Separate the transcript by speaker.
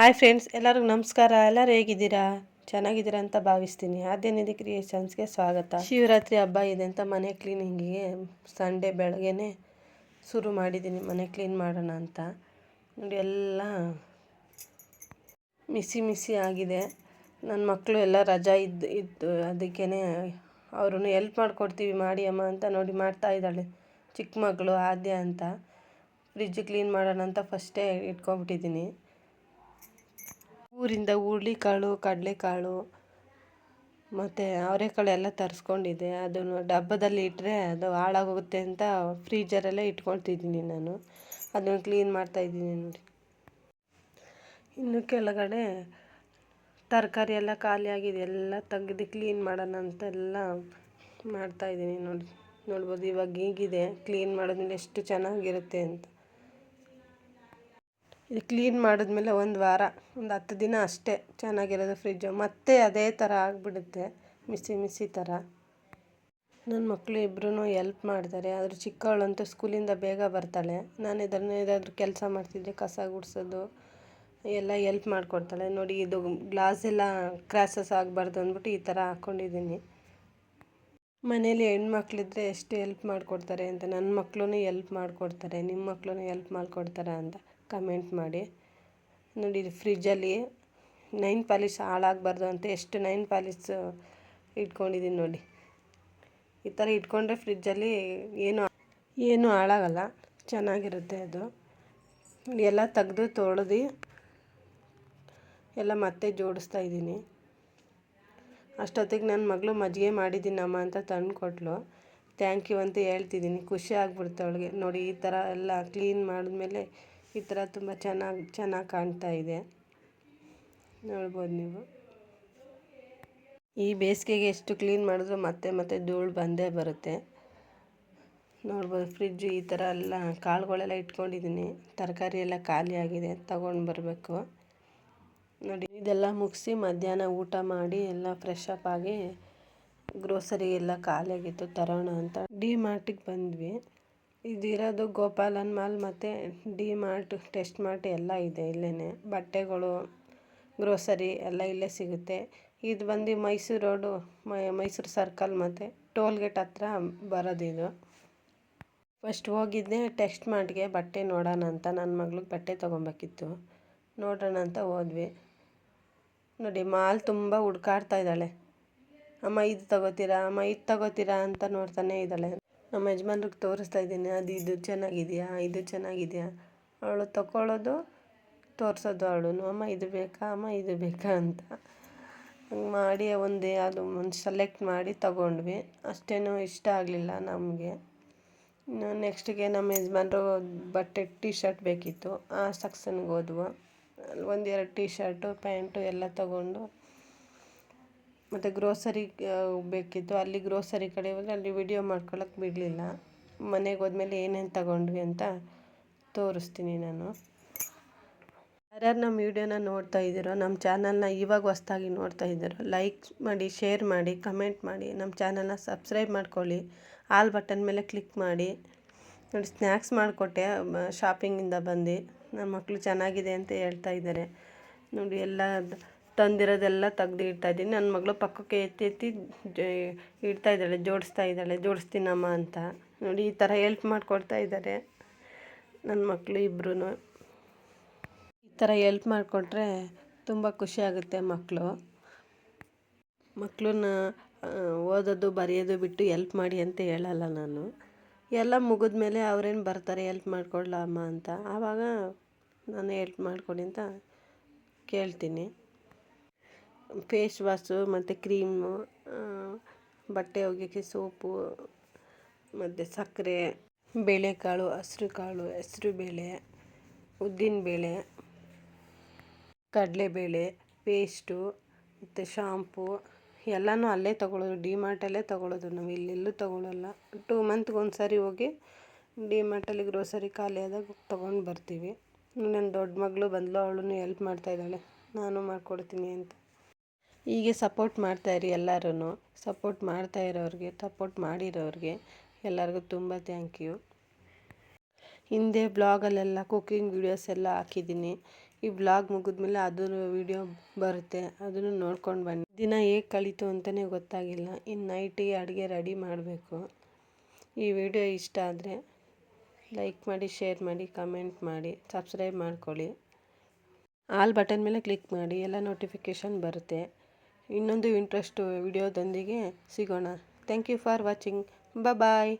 Speaker 1: Hi friends, ಎಲ್ಲರಿಗೂ ನಮಸ್ಕಾರ. ಎಲ್ಲರೂ ಹೇಗಿದ್ದೀರಾ? ಚೆನ್ನಾಗಿದ್ದೀರಾ ಅಂತ ಭಾವಿಸ್ತೀನಿ. ಆದ್ಯನಿಧಿ ಕ್ರಿಯೇಷನ್ಸ್ಗೆ ಸ್ವಾಗತ. ಶಿವರಾತ್ರಿ ಹಬ್ಬ ಇದೆ ಅಂತ ಮನೆ ಕ್ಲೀನಿಂಗಿಗೆ ಸಂಡೇ ಬೆಳಗ್ಗೆನೆ ಶುರು ಮಾಡಿದ್ದೀನಿ ಮನೆ ಕ್ಲೀನ್ ಮಾಡೋಣ ಅಂತ. ನೋಡಿ, ಎಲ್ಲ ಮಿಸಿ ಮಿಸಿ ಆಗಿದೆ. ನನ್ನ ಮಕ್ಕಳು ಎಲ್ಲ ರಜಾ ಇದ್ದು ಇದ್ದು ಅದಕ್ಕೇ ಅವ್ರೂ ಎಲ್ಪ್ ಮಾಡಿಕೊಡ್ತೀವಿ, ಮಾಡಿ ಅಮ್ಮ ಅಂತ ನೋಡಿ ಮಾಡ್ತಾ ಇದ್ದಾಳೆ ಚಿಕ್ಕ ಮಗಳು ಆದ್ಯ ಅಂತ. ಫ್ರಿಜ್ ಕ್ಲೀನ್ ಮಾಡೋಣ ಅಂತ ಫಸ್ಟೇ ಇಟ್ಕೊಬಿಟ್ಟಿದ್ದೀನಿ ಊರಿಂದ ಹುರುಳಿಕಾಳು ಕಡಲೆಕಾಳು ಮತ್ತು ಅವರೆಕಾಳು ಎಲ್ಲ ತರಿಸ್ಕೊಂಡಿದ್ದೆ. ಅದನ್ನು ಡಬ್ಬದಲ್ಲಿ ಇಟ್ಟರೆ ಅದು ಹಾಳಾಗೋಗುತ್ತೆ ಅಂತ ಫ್ರೀಜರಲ್ಲೇ ಇಟ್ಕೊಳ್ತಿದ್ದೀನಿ ನಾನು. ಅದನ್ನು ಕ್ಲೀನ್ ಮಾಡ್ತಾಯಿದ್ದೀನಿ ನೋಡಿ. ಇನ್ನು ಕೆಳಗಡೆ ತರಕಾರಿ ಎಲ್ಲ ಖಾಲಿಯಾಗಿದೆ ಎಲ್ಲ ತೆಗೆದು ಕ್ಲೀನ್ ಮಾಡೋಣ ಅಂತ ಎಲ್ಲ ಮಾಡ್ತಾಯಿದ್ದೀನಿ ನೋಡಿ. ನೋಡ್ಬೋದು ಇವಾಗ ಹೀಗಿದೆ. ಕ್ಲೀನ್ ಮಾಡೋದ್ರಿಂದ ಎಷ್ಟು ಚೆನ್ನಾಗಿರುತ್ತೆ ಅಂತ. ಇದು ಕ್ಲೀನ್ ಮಾಡಿದ್ಮೇಲೆ ಒಂದು ವಾರ, ಒಂದು ಹತ್ತು ದಿನ ಅಷ್ಟೇ ಚೆನ್ನಾಗಿರೋದು ಫ್ರಿಜ್ಜು. ಮತ್ತೆ ಅದೇ ಥರ ಆಗಿಬಿಡುತ್ತೆ, ಮಿಸಿ ಮಿಸಿ ಥರ. ನನ್ನ ಮಕ್ಕಳು ಇಬ್ಬರೂ ಎಲ್ಪ್ ಮಾಡ್ತಾರೆ ಆದರೆ ಚಿಕ್ಕವಳಂತೂ ಸ್ಕೂಲಿಂದ ಬೇಗ ಬರ್ತಾಳೆ. ನಾನು ಇದನ್ನು ಏನಾದರೂ ಕೆಲಸ ಮಾಡ್ತಿದ್ದೆ ಕಸ ಗುಡಿಸೋದು, ಎಲ್ಲ ಎಲ್ಪ್ ಮಾಡಿಕೊಡ್ತಾಳೆ. ನೋಡಿ, ಇದು ಗ್ಲಾಸ್ ಎಲ್ಲ ಕ್ರ್ಯಾಸಸ್ ಆಗಬಾರ್ದು ಅಂದ್ಬಿಟ್ಟು ಈ ಥರ ಹಾಕ್ಕೊಂಡಿದ್ದೀನಿ. ಮನೇಲಿ ಹೆಣ್ಮಕ್ಳಿದ್ರೆ ಎಷ್ಟು ಎಲ್ಪ್ ಮಾಡಿಕೊಡ್ತಾರೆ ಅಂತ. ನನ್ನ ಮಕ್ಕಳು ಎಲ್ಪ್ ಮಾಡಿಕೊಡ್ತಾರೆ, ನಿಮ್ಮ ಮಕ್ಕಳೂ ಎಲ್ಪ್ ಮಾಡಿಕೊಡ್ತಾರಾ ಅಂತ. ಕಮೆಂಟ್ ಮಾಡಿ. ನೋಡಿ ಇದು ಫ್ರಿಜ್ಜಲ್ಲಿ ನೈನ್ ಪಾಲಿಶ್ ಹಾಳಾಗಬಾರ್ದು ಅಂತ ಎಷ್ಟು ನೈನ್ ಪಾಲಿಶ್ ಇಟ್ಕೊಂಡಿದ್ದೀನಿ ನೋಡಿ. ಈ ಥರ ಇಟ್ಕೊಂಡ್ರೆ ಫ್ರಿಜ್ಜಲ್ಲಿ ಏನು ಏನು ಹಾಳಾಗಲ್ಲ. ಚೆನ್ನಾಗಿರುತ್ತೆ ಅದು. ಎಲ್ಲ ತೆಗೆದು ತೊಳೆದು ಎಲ್ಲ ಮತ್ತೆ ಜೋಡಿಸ್ತಾ ಇದ್ದೀನಿ. ಅಷ್ಟೊತ್ತಿಗೆ ನನ್ನ ಮಗಳು ಮಜ್ಜಿಗೆ ಮಾಡಿದ್ದೀನಮ್ಮ ಅಂತ ತಂದು ಕೊಟ್ಲು ಥ್ಯಾಂಕ್ ಯು ಅಂತ ಹೇಳ್ತಿದ್ದೀನಿ. ಖುಷಿ ಆಗ್ಬಿಡ್ತು ಅವಳಿಗೆ. ನೋಡಿ ಈ ಥರ ಎಲ್ಲ ಕ್ಲೀನ್ ಮಾಡಿದ್ಮೇಲೆ ಈ ಥರ ತುಂಬ ಚೆನ್ನಾಗಿ ಚೆನ್ನಾಗಿ ಕಾಣ್ತಾ ಇದೆ. ನೋಡ್ಬೋದು ನೀವು. ಈ ಬೇಸಿಗೆಗೆ ಎಷ್ಟು ಕ್ಲೀನ್ ಮಾಡಿದ್ರು ಮತ್ತೆ ಮತ್ತೆ ಧೂಳು ಬಂದೇ ಬರುತ್ತೆ. ನೋಡ್ಬೋದು, ಫ್ರಿಜ್ಜು ಈ ಥರ ಎಲ್ಲ ಕಾಳುಗಳೆಲ್ಲ ಇಟ್ಕೊಂಡಿದ್ದೀನಿ. ತರಕಾರಿ ಎಲ್ಲ ಖಾಲಿ ಆಗಿದೆ, ತಗೊಂಡು ಬರಬೇಕು. ನೋಡಿ, ಇದೆಲ್ಲ ಮುಗಿಸಿ ಮಧ್ಯಾಹ್ನ ಊಟ ಮಾಡಿ ಎಲ್ಲ ಫ್ರೆಶ್ ಅಪ್ ಆಗಿ ಗ್ರೋಸರಿ ಎಲ್ಲ ಖಾಲಿಯಾಗಿತ್ತು ತರೋಣ ಅಂತ. ಡಿ ಮಾರ್ಟಿಗೆ ಬಂದ್ವಿ. ಇದಿರೋದು ಗೋಪಾಲನ್ ಮಾಲ್ ಮತ್ತು ಡಿ ಮಾರ್ಟ್ ಟೆಸ್ಟ್ ಮಾರ್ಟ್ ಎಲ್ಲ ಇದೆ ಇಲ್ಲೇ ಬಟ್ಟೆಗಳು, ಗ್ರೋಸರಿ ಎಲ್ಲ ಇಲ್ಲೇ ಸಿಗುತ್ತೆ. ಇದು ಬಂದು ಮೈಸೂರು ರೋಡು ಮೈಸೂರು ಸರ್ಕಲ್ ಮತ್ತು ಟೋಲ್ ಗೇಟ್ ಹತ್ರ ಬರೋದಿದು ಫಸ್ಟ್ ಹೋಗಿದ್ದೆ ಟೆಸ್ಟ್ ಮಾರ್ಟ್ಗೆ ಬಟ್ಟೆ ನೋಡೋಣ ಅಂತ. ನನ್ನ ಮಗ್ಳಿಗೆ ಬಟ್ಟೆ ತೊಗೊಬೇಕಿತ್ತು. ನೋಡೋಣ ಅಂತ ಹೋದ್ವಿ. ನೋಡಿ, ಮಾಲ್ ತುಂಬ ಹುಡ್ಕಾಡ್ತಾ ಇದ್ದಾಳೆ. ಅಮ್ಮ, ಇದು ತಗೋತೀರಾ? ಅಮ್ಮ, ಇದು ತಗೋತೀರಾ ಅಂತ ನೋಡ್ತಾನೆ ಇದ್ದಾಳೆ. ನಮ್ಮ ಯಜಮಾನ್ರಿಗೆ ತೋರಿಸ್ತಾ ಇದ್ದೀನಿ, ಅದು ಇದು ಚೆನ್ನಾಗಿದೆಯಾ ಇದು ಚೆನ್ನಾಗಿದೆಯಾ? ಅವಳು ತಗೊಳ್ಳೋದು ತೋರಿಸೋದು ಅವಳು. ಅಮ್ಮ, ಇದು ಬೇಕಾ? ಅಮ್ಮ, ಇದು ಬೇಕಾ? ಅಂತ. ಮಾಡಿ ಒಂದು ಅದು ಒಂದು ಸೆಲೆಕ್ಟ್ ಮಾಡಿ ತಗೊಂಡ್ವಿ. ಅಷ್ಟೇನು ಇಷ್ಟ ಆಗಲಿಲ್ಲ ನಮಗೆ. ಇನ್ನು ನೆಕ್ಸ್ಟಿಗೆ ನಮ್ಮ ಯಜಮಾನ್ರು ಬಟ್ಟೆ ಟೀ ಶರ್ಟ್ ಬೇಕಿತ್ತು. ಆ ಸೆಕ್ಷನ್ಗೆ ಹೋದ್ವು. ಅಲ್ಲಿ ಒಂದೆರಡು ಟೀ ಶರ್ಟು ಪ್ಯಾಂಟು ಎಲ್ಲ ತಗೊಂಡು ಮತ್ತು ಗ್ರೋಸರಿ ಬೇಕಿತ್ತು. ಅಲ್ಲಿ ಗ್ರೋಸರಿ ಕಡೆ ಹೋದರೆ ಅಲ್ಲಿ ವಿಡಿಯೋ ಮಾಡ್ಕೊಳಕ್ಕೆ ಬಿಡಲಿಲ್ಲ. ಮನೆಗೆ ಹೋದ್ಮೇಲೆ ಏನೇನು ತಗೊಂಡ್ವಿ ಅಂತ ತೋರಿಸ್ತೀನಿ ನಾನು. ಯಾರ್ಯಾರು ನಮ್ಮ ವಿಡಿಯೋನ ನೋಡ್ತಾ ಇದ್ದೀರೋ ನಮ್ಮ ಚಾನಲ್ನ ಇವಾಗ ಹೊಸ್ದಾಗಿ ನೋಡ್ತಾ ಇದ್ದೀರೋ ಲೈಕ್ ಮಾಡಿ ಶೇರ್ ಮಾಡಿ ಕಮೆಂಟ್ ಮಾಡಿ ನಮ್ಮ ಚಾನಲ್ನ ಸಬ್ಸ್ಕ್ರೈಬ್ ಮಾಡ್ಕೊಳ್ಳಿ. ಆಲ್ ಬಟನ್ ಮೇಲೆ ಕ್ಲಿಕ್ ಮಾಡಿ. ನೋಡಿ ಸ್ನ್ಯಾಕ್ಸ್ ಮಾಡಿಕೊಟ್ಟೆ ಶಾಪಿಂಗಿಂದ ಬಂದು. ನಮ್ಮ ಮಕ್ಕಳು ಚೆನ್ನಾಗಿದೆ ಅಂತ ಹೇಳ್ತಾ ಇದ್ದಾರೆ. ನೋಡಿ, ಎಲ್ಲ ತಂದಿರೋದೆಲ್ಲ ತೆಗ್ದು ಇಡ್ತಾ ಇದ್ದೀನಿ. ನನ್ನ ಮಗಳು ಪಕ್ಕಕ್ಕೆ ಎತ್ತಿ ಎತ್ತಿ ಇಡ್ತಾ ಇದ್ದಾಳೆ, ಜೋಡಿಸ್ತಾ ಇದ್ದಾಳೆ, ಜೋಡಿಸ್ತೀನಮ್ಮ ಅಂತ. ನೋಡಿ, ಈ ಥರ ಹೆಲ್ಪ್ ಮಾಡಿಕೊಡ್ತಾ ಇದ್ದಾರೆ ನನ್ನ ಮಕ್ಕಳು ಇಬ್ಬರೂ ಈ ಥರ ಎಲ್ಪ್ ಮಾಡಿಕೊಟ್ರೆ ತುಂಬ ಖುಷಿಯಾಗುತ್ತೆ ಮಕ್ಕಳು ಮಕ್ಕಳನ್ನ ಓದೋದು, ಬರೆಯೋದು ಬಿಟ್ಟು ಎಲ್ಪ್ ಮಾಡಿ ಅಂತ ಹೇಳಲ್ಲ ನಾನು. ಎಲ್ಲ ಮುಗಿದ ಮೇಲೆ ಅವ್ರೇನು ಬರ್ತಾರೆ ಎಲ್ಪ್ ಮಾಡಿಕೊಡ್ಲಮ್ಮ ಅಂತ. ಆವಾಗ ನಾನು ಎಲ್ಪ್ ಮಾಡಿಕೊಡಿ ಅಂತ ಕೇಳ್ತೀನಿ. ಫೇಸ್ ವಾಶು, ಮತ್ತು ಕ್ರೀಮು ಬಟ್ಟೆ ಒಗೆಯೋಕ್ಕೆ ಸೋಪು, ಮತ್ತು ಸಕ್ಕರೆ, ಬೇಳೆಕಾಳು ಹಸ್ರು ಕಾಳು ಹೆಸ್ರು ಬೇಳೆ ಉದ್ದಿನ ಬೇಳೆ ಕಡಲೆ ಕಡಲೆಬೇಳೆ, ಪೇಸ್ಟು, ಮತ್ತು ಶಾಂಪು, ಎಲ್ಲನೂ ಅಲ್ಲೇ ತೊಗೊಳ್ಳೋದು, ಡಿ ಮಾರ್ಟಲ್ಲೇ ತೊಗೊಳ್ಳೋದು ನಾವು. ಇಲ್ಲೆಲ್ಲೂ ತೊಗೊಳ್ಳಲ್ಲ. ಟೂ ಮಂತ್ಗೆ ಒಂದು ಸಾರಿ ಹೋಗಿ ಡಿ ಮಾರ್ಟಲ್ಲಿ ಗ್ರೋಸರಿ ಖಾಲಿ ಆದಾಗ ತೊಗೊಂಡು ಬರ್ತೀವಿ. ನನ್ನ ದೊಡ್ಡ ಮಗಳು ಬಂದಳು ಅವಳು ಎಲ್ಪ್ ಮಾಡ್ತಾಯಿದ್ದಾಳೆ ನಾನು ಮಾಡಿಕೊಡ್ತೀನಿ ಅಂತ. ಹೀಗೆ ಸಪೋರ್ಟ್ ಮಾಡ್ತಾಯಿರಿ ಎಲ್ಲರೂ ಸಪೋರ್ಟ್ ಮಾಡ್ತಾ ಇರೋರಿಗೆ, ಸಪೋರ್ಟ್ ಮಾಡಿರೋರಿಗೆ ಎಲ್ಲರಿಗೂ ತುಂಬ ಥ್ಯಾಂಕ್ ಯು ಹಿಂದೆ ಬ್ಲಾಗಲ್ಲೆಲ್ಲ ಕುಕ್ಕಿಂಗ್ ವೀಡಿಯೋಸ್ ಎಲ್ಲ ಹಾಕಿದ್ದೀನಿ. ಈ ಬ್ಲಾಗ್ ಮುಗಿದ್ಮೇಲೆ ಅದರ ವಿಡಿಯೋ ಬರುತ್ತೆ. ಅದನ್ನು ನೋಡ್ಕೊಂಡು ಬನ್ನಿ. ದಿನ ಹೇಗೆ ಕಳೀತು ಅಂತಲೇ ಗೊತ್ತಾಗಿಲ್ಲ. ಇನ್ನು ನೈಟಿಗೆ ಅಡುಗೆ ರೆಡಿ ಮಾಡಬೇಕು. ಈ ವಿಡಿಯೋ ಇಷ್ಟ ಆದರೆ ಲೈಕ್ ಮಾಡಿ ಶೇರ್ ಮಾಡಿ ಕಮೆಂಟ್ ಮಾಡಿ ಸಬ್ಸ್ಕ್ರೈಬ್ ಮಾಡ್ಕೊಳ್ಳಿ. ಆಲ್ ಬಟನ್ ಮೇಲೆ ಕ್ಲಿಕ್ ಮಾಡಿ, ಎಲ್ಲ ನೋಟಿಫಿಕೇಷನ್ ಬರುತ್ತೆ. ಇನ್ನೊಂದು ಇಂಟ್ರೆಸ್ಟ್ ವಿಡಿಯೋದೊಂದಿಗೆ ಸಿಗೋಣ. Thank you for watching bye